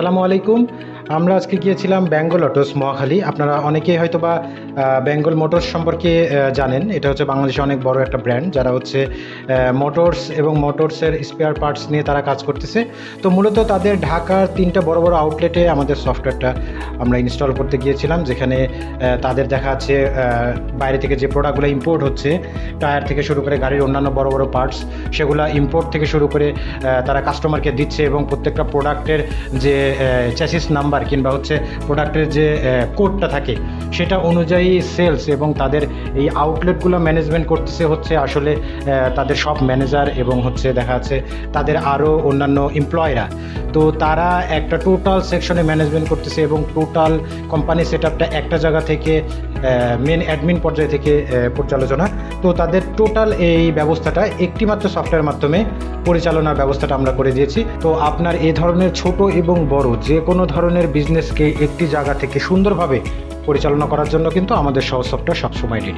আসসালামু আলাইকুম। আমরা আজকে গিয়েছিলাম বেঙ্গল অটোস মহাখালী। আপনারা অনেকেই হয়তো বা বেঙ্গল মোটরস সম্পর্কে জানেন। এটা হচ্ছে বাংলাদেশে অনেক বড় একটা ব্র্যান্ড, যারা হচ্ছে মোটরস এবং মোটরসের স্পেয়ার পার্টস নিয়ে তারা কাজ করতেছে। তো মূলত তাদের ঢাকার তিনটা বড় বড় আউটলেটে আমাদের সফটওয়্যারটা আমরা ইনস্টল করতে গিয়েছিলাম যেখানে তাদের দেখা আহ, বাইরে থেকে যে প্রোডাক্টগুলো ইম্পোর্ট হচ্ছে টায়ার থেকে শুরু করে গাড়ির অন্যান্য বড় বড় পার্টস সেগুলো ইম্পোর্ট থেকে শুরু করে তারা কাস্টমারকে দিচ্ছে এবং প্রত্যেকটা প্রোডাক্টের যে চ্যাসিস নাম্বার কিংবা হচ্ছে প্রোডাক্টের যে কোডটা থাকে সেটা অনুযায়ী সেলস এবং তাদের এই আউটলেটগুলো ম্যানেজমেন্ট করতেছে হচ্ছে আসলে তাদের সব ম্যানেজার এবং হচ্ছে দেখা যাচ্ছে তাদের আরও অন্যান্য এমপ্লয়রা তো তারা একটা টোটাল সেকশনে ম্যানেজমেন্ট করতেছে এবং টোটাল কোম্পানি সেট একটা জায়গা থেকে মেন অ্যাডমিন পর্যায় থেকে পর্যালোচনা তো তাদের টোটাল এই ব্যবস্থাটা একটিমাত্র সফটওয়্যার মাধ্যমে পরিচালনার ব্যবস্থাটা আমরা করে দিয়েছি। তো আপনার এ ধরনের ছোট এবং বড় যে কোনো ধরনের বিজনেসকে একটি জায়গা থেকে সুন্দরভাবে পরিচালনা করার জন্য কিন্তু আমাদের সহ সফটওয়্যার সবসময় রেডি